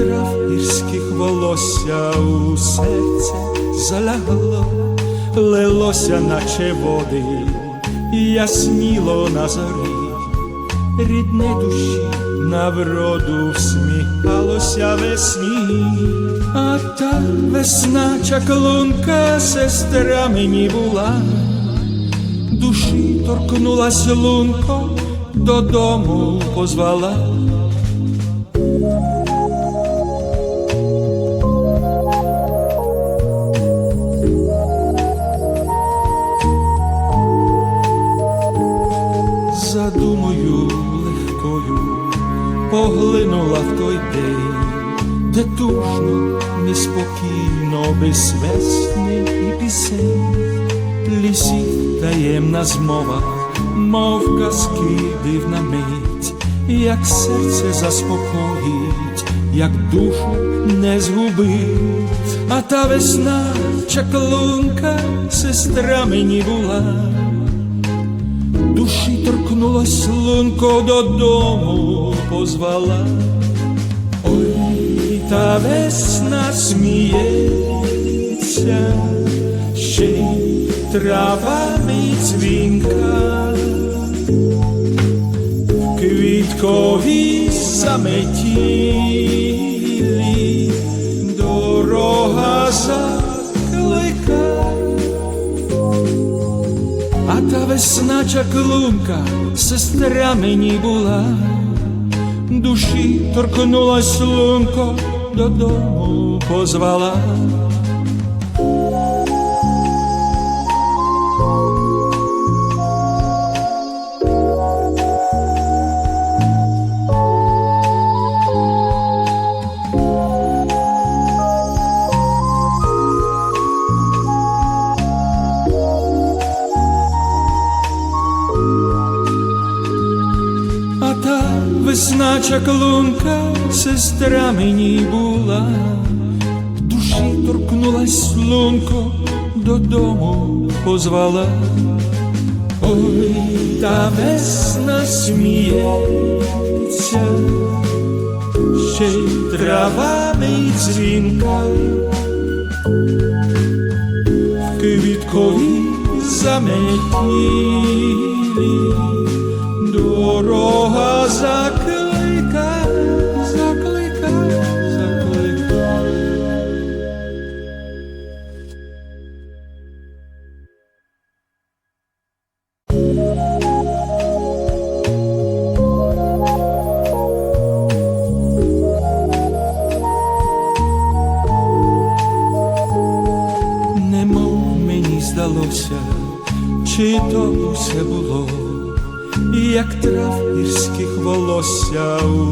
трав гірських волосся у серце залягло, лилося, наче води, ясніло на зорі, рідне душі на вроду всміхалося весні, а та весна чаклунка, сестра мені була. Душі торкнулась лунко, додому позвала. Поглинула в той день, де тужно, неспокійно, без весни і пісень лісів таємна змова, мов казки дивна мить, як серце заспокоїть, як душу не згубить, а та весна чаклунка, сестра мені була, душі торкнулась лунко додому позвала. Ой, та весна сміється, ще й травами дзвінка, в квітковій заметілі дорога заклика, а та весна чаклунка, сестра мені була, душі торкнулась лунко, додому позвала. Весна чаклунка, сестра мені була, душі торкнулась лунко, додому позвала. Ой, та весна сміється, ще й травами й дзвінка, в квітковій заметілі дорога заклика,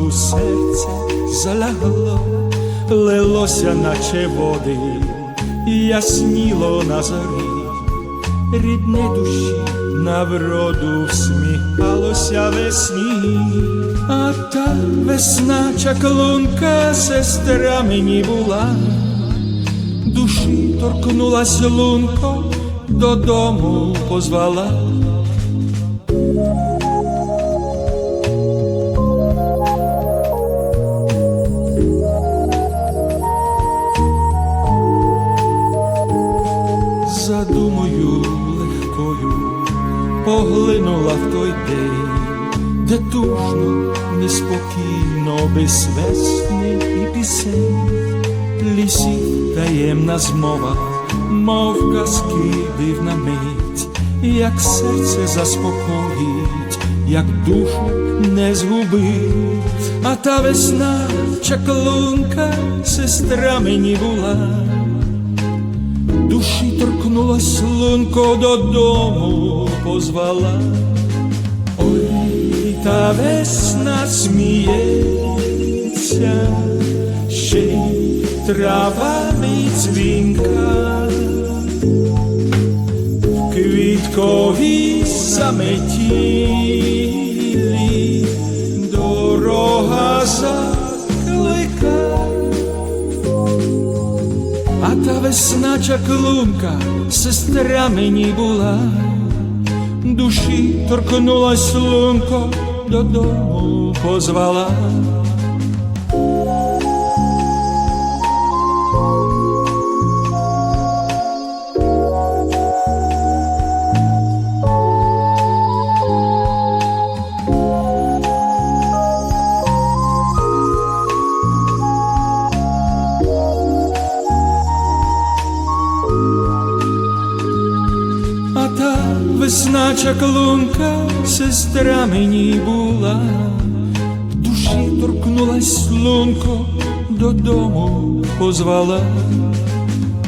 у серце залягло, лилося, наче води, ясніло на зорі, рідне душі на вроду всміхалося весні, а та весна чаклунка, сестра мені була. Душі торкнулась лунко, додому позвала. Де тужно, неспокійно, без весни і пісень. Лісів таємна змова, мов казки дивна мить, як серце заспокоїть, як душу не згубить, а та весна чаклунка, сестра мені була, душі торкнулась лунко додому позвала. Та весна сміється, ще й травами дзвінка, в квітковій заметілі дорога заклика, а та весна чаклунка, сестра мені була, душі торкнулась лунко, додому позвала. Весна чаклунка, сестра мені була, душі торкнулась лунко, додому позвала.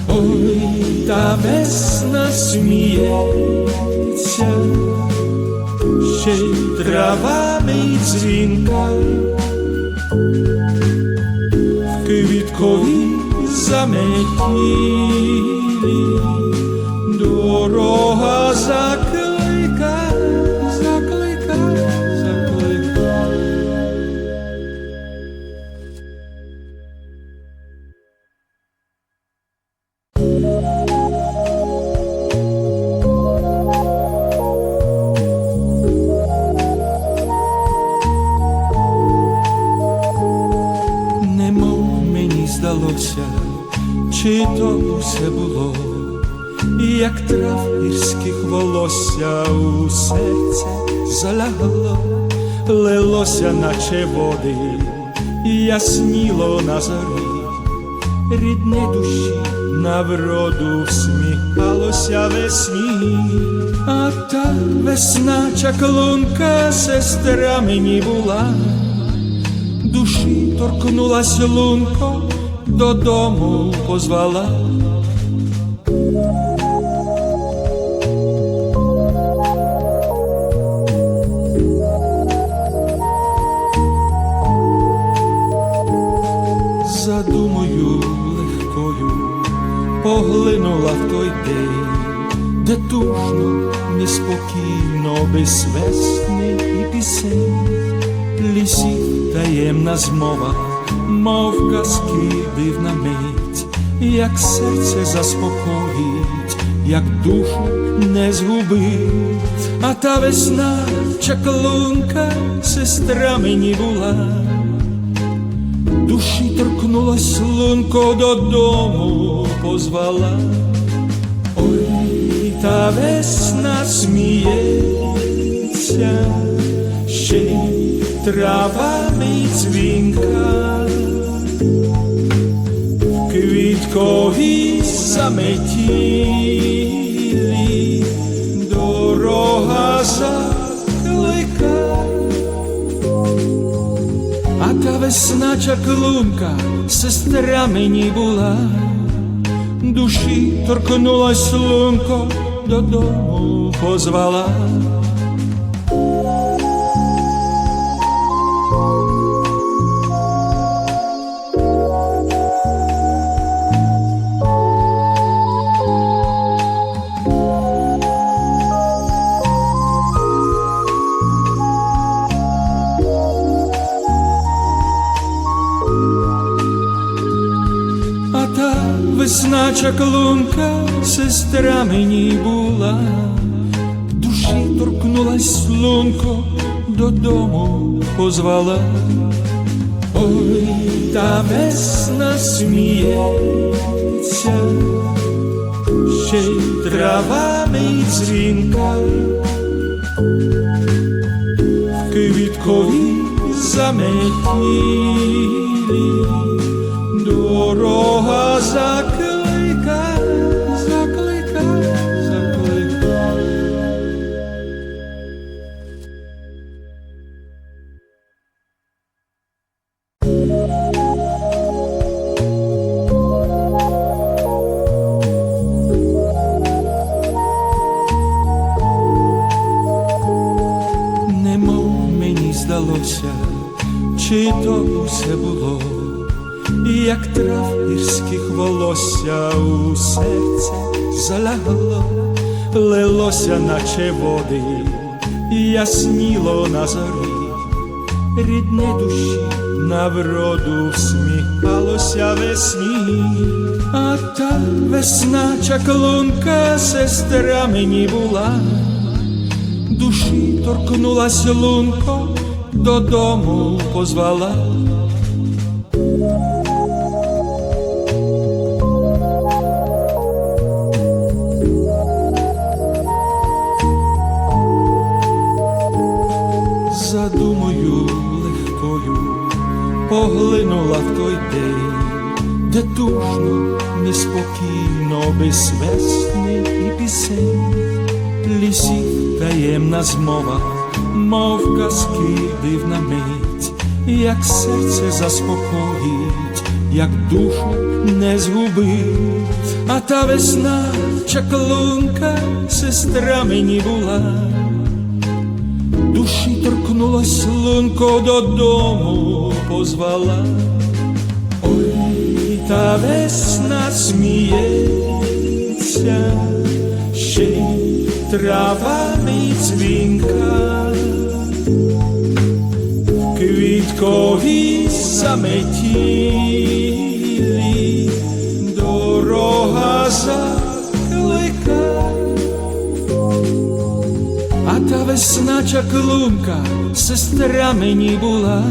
Ой, та весна сміється, ще й травами дзвінка, в квітковій заметілі наче води, ясніло на зорі, рідне душі на вроду всміхалося весні, а та весна чаклунка, сестра мені була. Душі торкнулась лунко, додому позвала. Поглинула в той день, де тужно, неспокійно, без весни і пісень лісів таємна змова, мов казки дивна мить, як серце заспокоїть, як душу не згубить, а та весна чаклунка, сестра мені була, душі торкнулась лунко додому позвала. Ой, та весна сміється, ще й травами дзвінка, в квітковій весна чаклунка, сестра мені була, душі торкнулась лунко, додому позвала. Весна чаклунка, сестра мені була, душі торкнулась лунко, додому позвала. Ой, та весна сміється, ще й травами дзвінка, в квітковій заметілі дорога заклика, чи то все було, як трав гірських волосся у серце залягло, лилося, наче води, ясніло на зорі, рідне душі на вроду всміхалося весні, а та весна чаклунка, сестра мені була, душі торкнулась лунко, додому позвала. Задумою легкою поглинула в той день, де душно, неспокійно, без весни і пісень, лісів таємна змова, мов казки дивна мить, як серце заспокоїть, як душу не згубить, а та весна чаклунка, сестра мені була. Душі торкнулась лунко додому позвала. Ой, та весна сміється, ще й травами дзвінка, квіткові заметілі, дорога заклика. А та весна чаклунка, сестра мені була,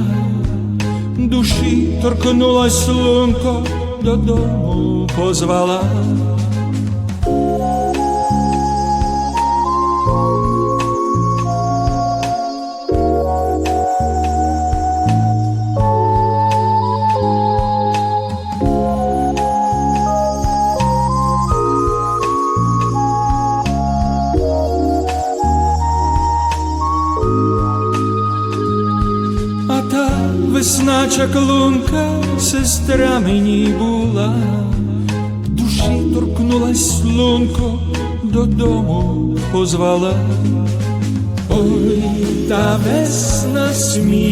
душі торкнулась лунко, додому позвала. Чаклунка, сестра мені була, душі торкнулась лунко, додому позвала. Ой, та весна сміється,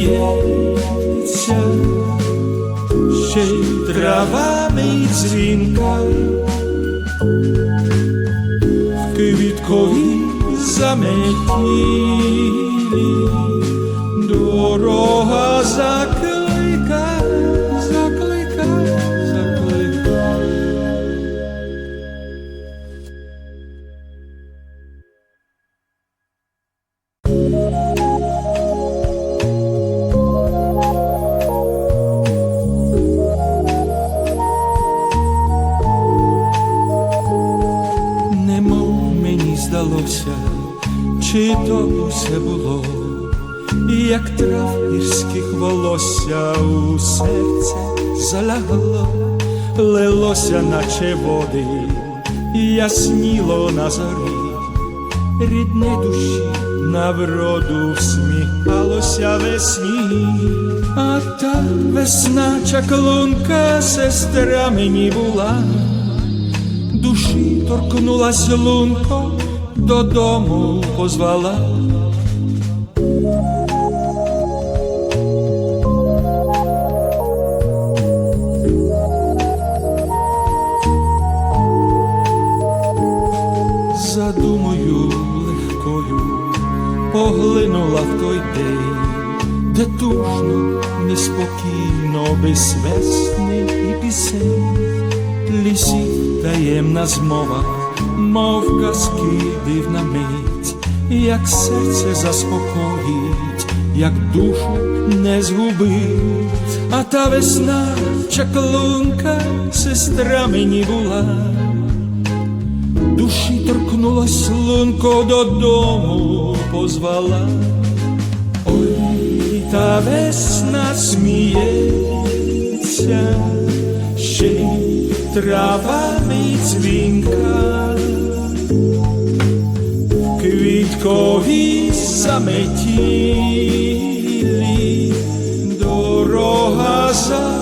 ще й травами дзвінка, в квітковій заметілі дорога заклика, наче води, ясніло на зорі, рідне душі на вроду всміхалося весні, а та весна чаклунка, сестра мені була. Душі торкнулась лунко, додому позвала. Поглинула в той день, де душно, неспокійно, без весни і пісень. Лісів таємна змова, мов казки дивна мить, як серце заспокоїть, як душу не згубить, а та весна чаклунка, сестра мені була, душі торкнулась лунко додому позвала. Ой, та весна сміється, ще й травами й дзвінка, квіткові заметілі, дорога заклика,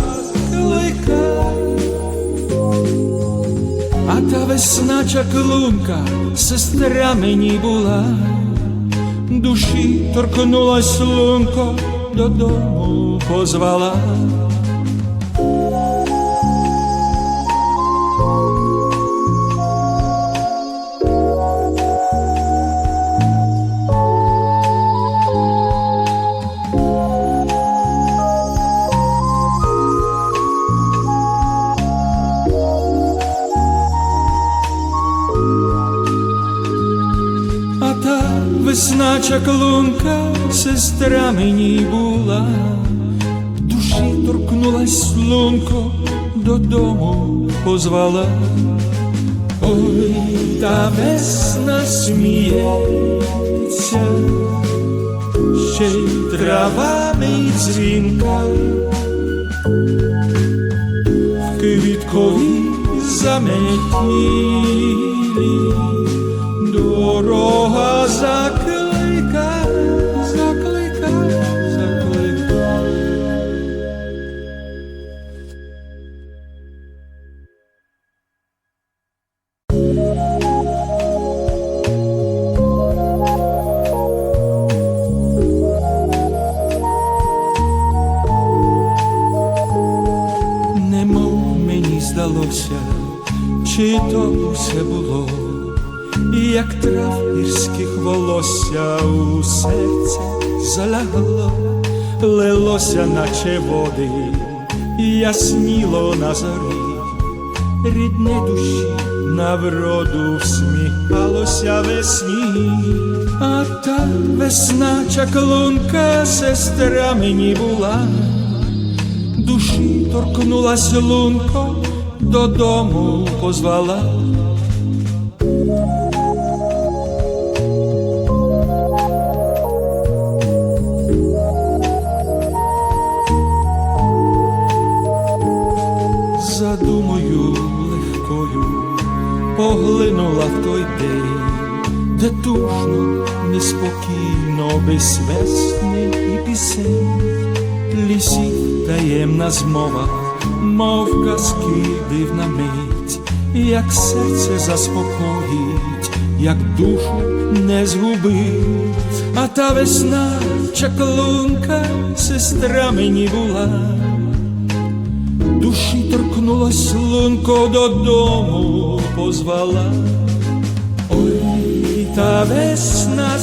весна чаклунка, сестра мені була, душі торкнулась лунко, додому позвала. Весна чаклунка, сестра мені була, душі торкнулась лунко, додому позвала. Ой, та весна сміється, ще й травами дзвінка, в квітковій заметілі дорога заклика, лилося, наче води, ясніло на зорі, рідне душі на вроду всміхалося весні, а та весна чаклунка, сестра мені була. Душі торкнулась лунко, додому позвала. Без весни і пісень лісів таємна змова, мов казки дивна мить, як серце заспокоїть, як душу не згубить, а та весна чаклунка, сестра мені була, душі торкнулась лунко додому позвала. Ой, та весна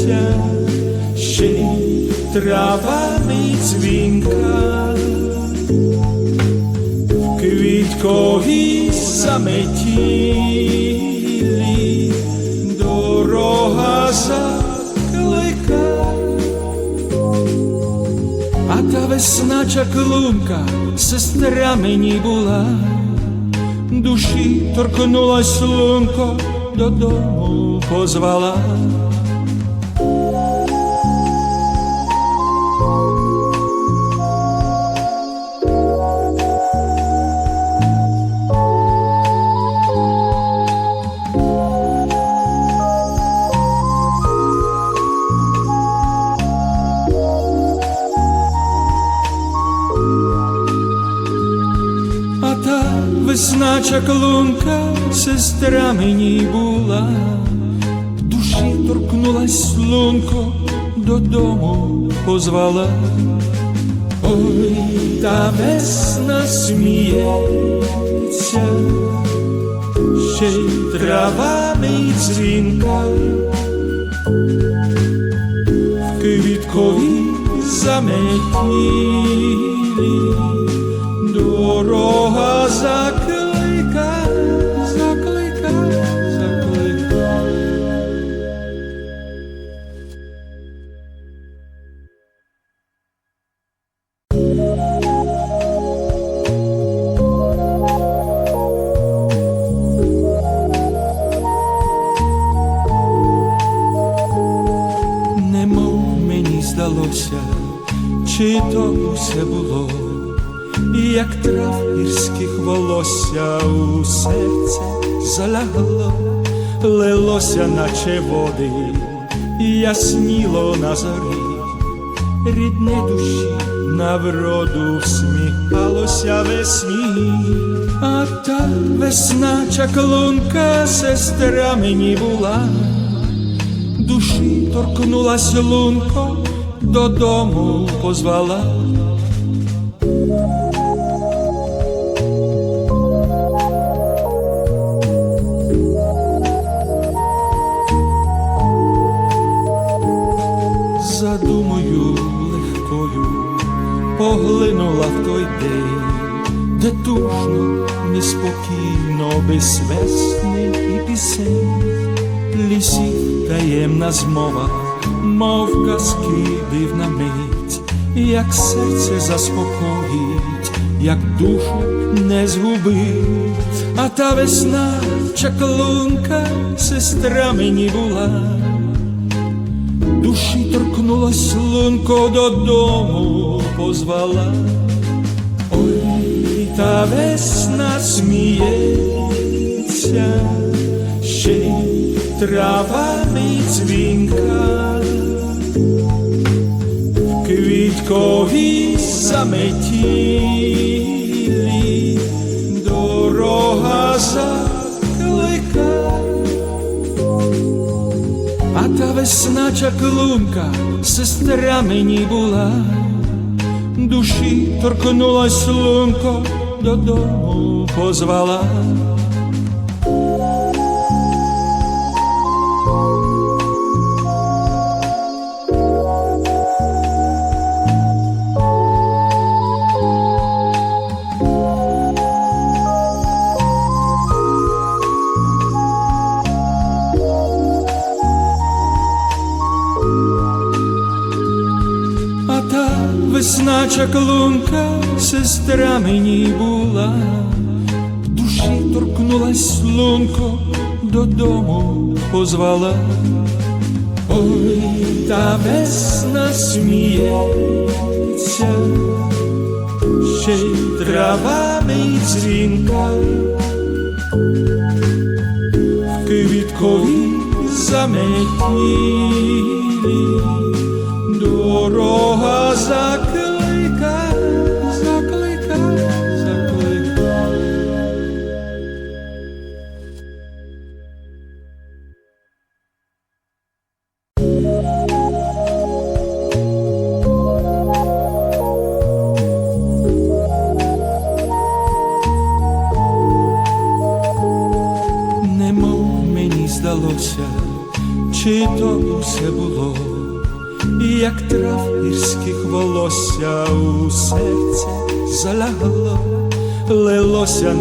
сміється, ще й травами дзвінка, в квітковій заметілі дорога заклика, а та весна чаклунка, сестра мені була, душі торкнулась лунко, додому позвала. Весна чаклунка, сестра мені була, душі торкнулась лунко, додому позвала. Ой, та весна сміється, ще й травами дзвінка, в квітковій заметілі дорога заклика, чи то все було, як трав гірських волосся у серце залягло, лилося, наче води, ясніло на зорі, рідне душі на вроду всміхалося весні, а та весна чаклунка, сестра мені була. Душі торкнулась лунко, додому позвала. Задумою легкою поглинула в той день, де тужно, неспокійно, без весни і пісень, лісів таємна змова, мов казки дивна мить, як серце заспокоїть, як душу не згубить, а та весна чаклунка, сестра мені була, душі торкнулась лунко додому позвала. Ой, та весна сміється, ще й травами дзвінка, в квітковій заметілі дорога заклика, а та весна чаклунка, сестра мені була душі торкнулась лунко, додому позвала. Весна чаклунка, сестра мені була, в душі торкнулась лунко, додому позвала. Ой, та весна сміється, ще й травами дзвінка, в квітковій заметілі дорога заклика,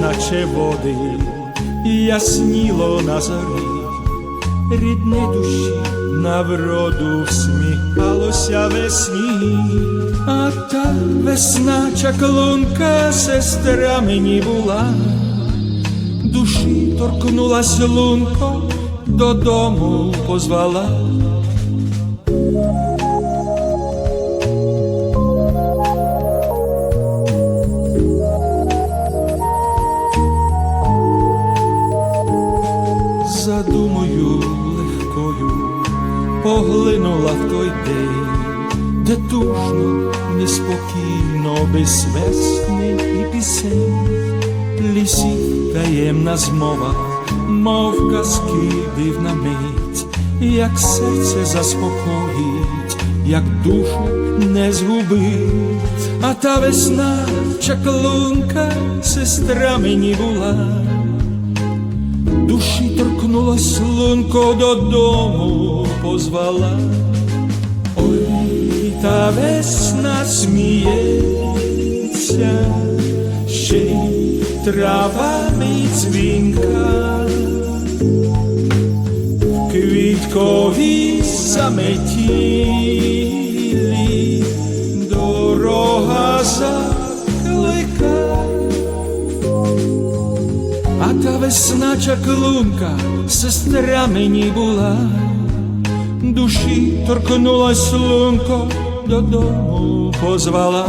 наче води, ясніло на зорі, рідне душі на вроду всміхалося весні, а та весна чаклунка, сестра мені була. Душі торкнулась лунко, додому позвала. Поглинула в той день, де тужно, неспокійно, без весни і пісень лісів таємна змова, мов казки дивна мить, як серце заспокоїть, як душу не згубить, а та весна чаклунка, сестра мені була, душі торкнулась лунко додому позвала. Ой, та весна сміється, ще й травами дзвінка, в квітковій заметілі дорога заклика, а та весна чаклунка, сестра мені була, душі торкнулась лунко, додому позвала.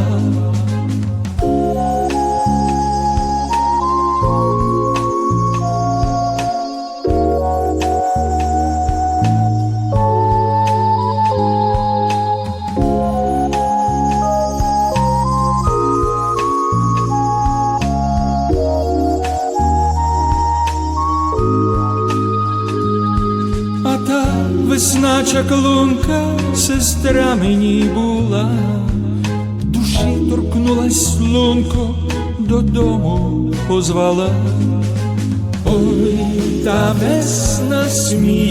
Весна чаклунка, сестра мені була, душі торкнулась лунко, додому позвала. Ой, та весна сміється,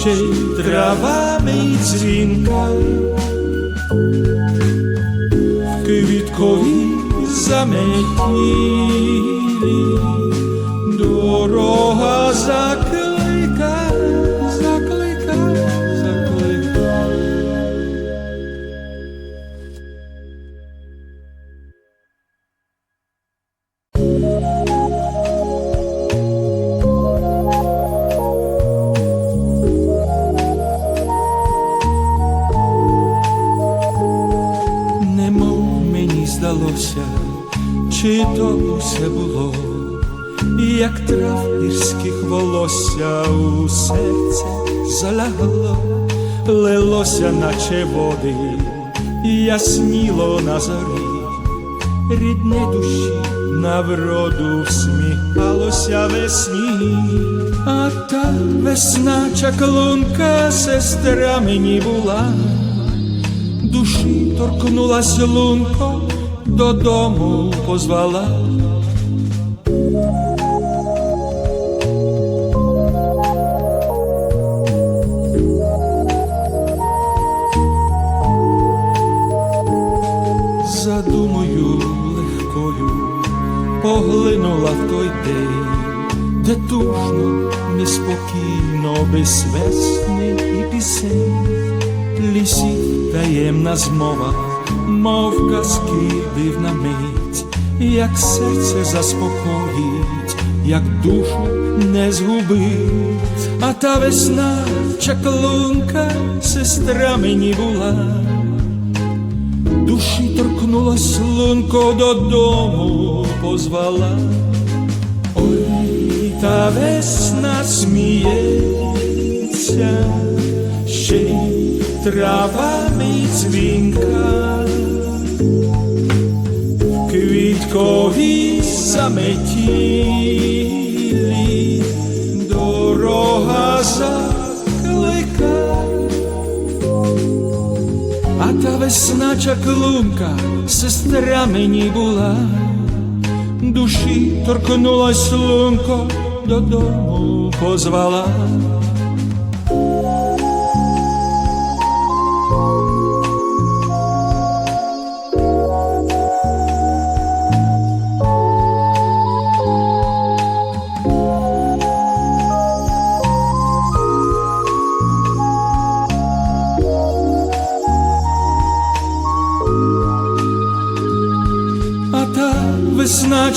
ще й травами дзвінка, в квітковій заметілі дорога закликає. Як трав гірських волосся у серце залягло, лилося, наче води, ясніло на зорі, рідне душі на вроду всміхалося весні, а та весна чаклунка сестра мені була душі торкнулась лунко, додому позвала. Поглинула в той день, де тужно, неспокійно, без весни і пісень лісів таємна змова, мов казки дивна мить, як серце заспокоїть, як душу не згубить, а та весна чаклунка, сестра мені була, душі торкнулась лунко додому позвала. Ой, та весна сміється, ще й травами дзвінка, квіткові заметілі, дорога заклика, а та весна чаклунка, сестра мені була, душі торкнулась лунко, додому позвала.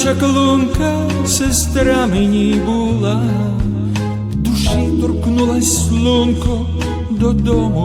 Чаклунка, сестра мені була, душі торкнулась лунко додому.